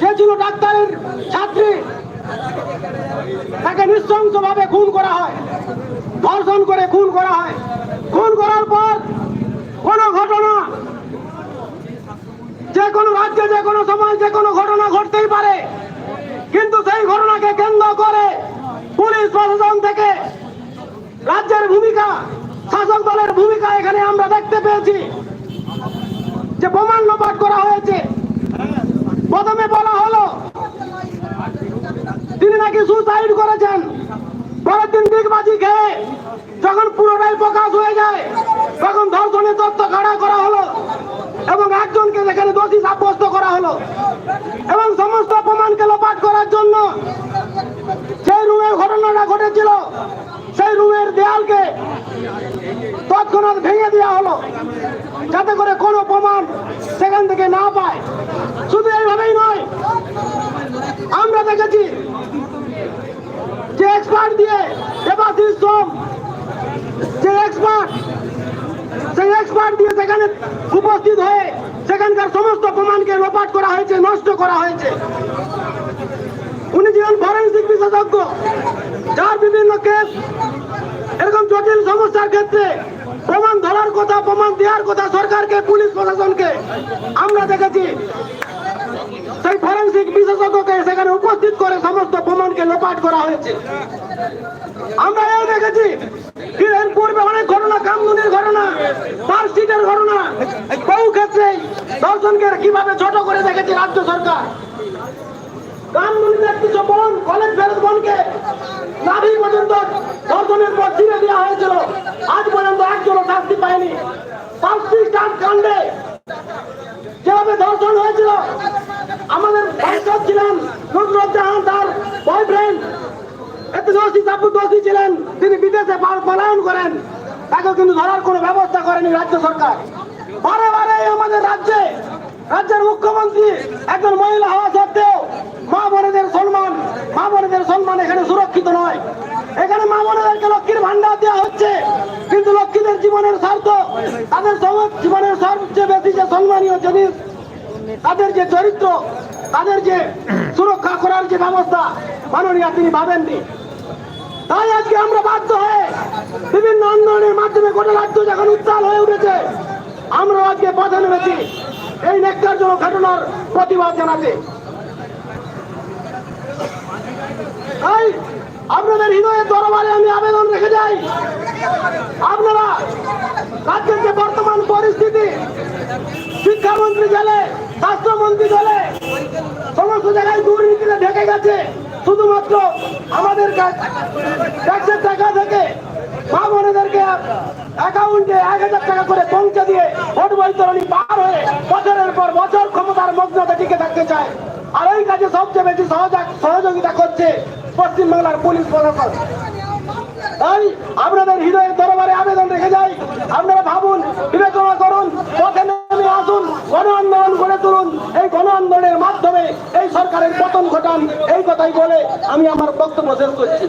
যে ছিল ডাক্তারের ছাত্রী। তাকে নৃশংসভাবে খুন করা হয়। ধর্ষণ করে খুন করা হয়। খুন করার পর কোনো ঘটনা যে কোনো রাজ্যে, যে কোনো সময়, যে কোনো ঘটনা ঘটতেই পারে। কিন্তু সেই ঘটনাকে কেন্দ্র করে পুলিশ প্রশাসন থেকে রাজ্যের ভূমিকা, শাসক দলের ভূমিকা এখানে আমরা দেখতে পেয়েছি যে প্রমাণ লোপাট করা হয়েছে প্রথমে বলা হলো, তিনি নাকি সুসাইড করেছেন। পরের দিন দিগবাজি খেয়ে যখন পুরোটাই প্রকাশ হয়ে যায়, তখন ধর্ষণের তথ্য খাড়া করা হলো এবং একজনকে সেখানে দোষী সাব্যস্ত করা হলো। এবং সমস্ত প্রমাণকে লোপাট করার জন্য সেই রুমের ঘটনাটা ঘটেছিল, সেই রুমের দেয়ালকে তৎক্ষণাৎ ভেঙে দেওয়া হলো। যাতে করে কোনো প্রমাণ সেখান থেকে না পায়। শুধু এইভাবেই নয়, আমরা দেখেছি যে এক্সপার্ট দিয়ে দেবাশিস সোম যে এক্সপার্ট সেই এক্সপার্ট দিয়ে সেখানে উপস্থিত হয়ে সেখানকার সমস্ত প্রমাণকে লোপাট করা হয়েছে, নষ্ট করা হয়েছে। উনি ছিলেন ফরেন্সিক বিশেষজ্ঞ, যার বিভিন্ন কেস এরকম জটিল সমস্যার ক্ষেত্রে প্রমাণ ধরার কথা, প্রমাণ দেওয়ার কথা সরকারকে, পুলিশ প্রশাসনকে। আমরা দেখেছি সেই ফরেন্সিক বিশেষজ্ঞকে সেখানে উপস্থিত করে সমস্ত প্রমাণকে লোপাট করা হয়েছে। আমরা এও দেখেছি অনেক ঘটনা ঘটনা ঘটনা ছোট করে দেখেছে রাজ্য সরকার। কলেজ ফেরত বনকে কাণ্ডে যেভাবে ধর্ষণ হয়েছিল, আমাদের ভাইসব ছিলেন নুসরত জাহান, তার বয়ফ্রেন্ড ছিলেন। তিনি বিদেশে পলায়ন করেন। তাকে কিন্তু ধরার কোনো ব্যবস্থা করেনি রাজ্য সরকার। বারে বারে আমাদের রাজ্যে, রাজ্যের মুখ্যমন্ত্রী একজন মহিলা হওয়া সত্ত্বেও মা বোনেদের সম্মান, মা বোনেদের সম্মান এখানে সুরক্ষিত নয়। এখানে মা বোনেদেরকে লক্ষ্মীর ভান্ডার দেওয়া হচ্ছে। কিন্তু লক্ষ্মীদের স্বার্থ তাদের জীবনের সবচেয়ে বেশি যে সম্মানীয় জিনিস, তাদের যে চরিত্র, তাদের যে সুরক্ষা করার যে ব্যবস্থা মাননীয় তিনি ভাবেননি। তাই আজকে আমরা বাধ্য হয়ে বিভিন্ন আন্দোলনের মাধ্যমে গোটা রাজ্য যখন উত্তাল হয়ে উঠেছে আমরা আজকে পথে নেমেছি এই নেকটারজনক ঘটনার প্রতিবাদ জানাতে। তাই আপনাদের হৃদয়ের দরবারে আমি আবেদন রেখে যাই আপনারা রাজ্যের যে বর্তমান পরিস্থিতি শিক্ষামন্ত্রী গেলে স্বাস্থ্যমন্ত্রী গেলে সমস্ত জায়গায় দুর্নীতিতে ঢেকে গেছে। শুধুমাত্র আমাদের ট্যাক্সের টাকা থেকে মা বোনেদেরকে অ্যাকাউন্টে এক হাজার টাকা করে পৌঁছে দিয়ে ভোট বৈতরণী পার হয়ে বছরের পর বছর ক্ষমতার মগ্নতা টিকে থাকতে চায়। আর এই কাজে সবচেয়ে বেশি সহযোগ- সহযোগিতা করছে পশ্চিমবাংলার পুলিশ প্রশাসন। তাই আপনাদের হৃদয়ের দরবারে আবেদন রেখে যাই। আপনারা ভাবুন, বিবেচনা করুন সন্তান এই কথাই বলে আমি আমার বক্তব্য শেষ করছি।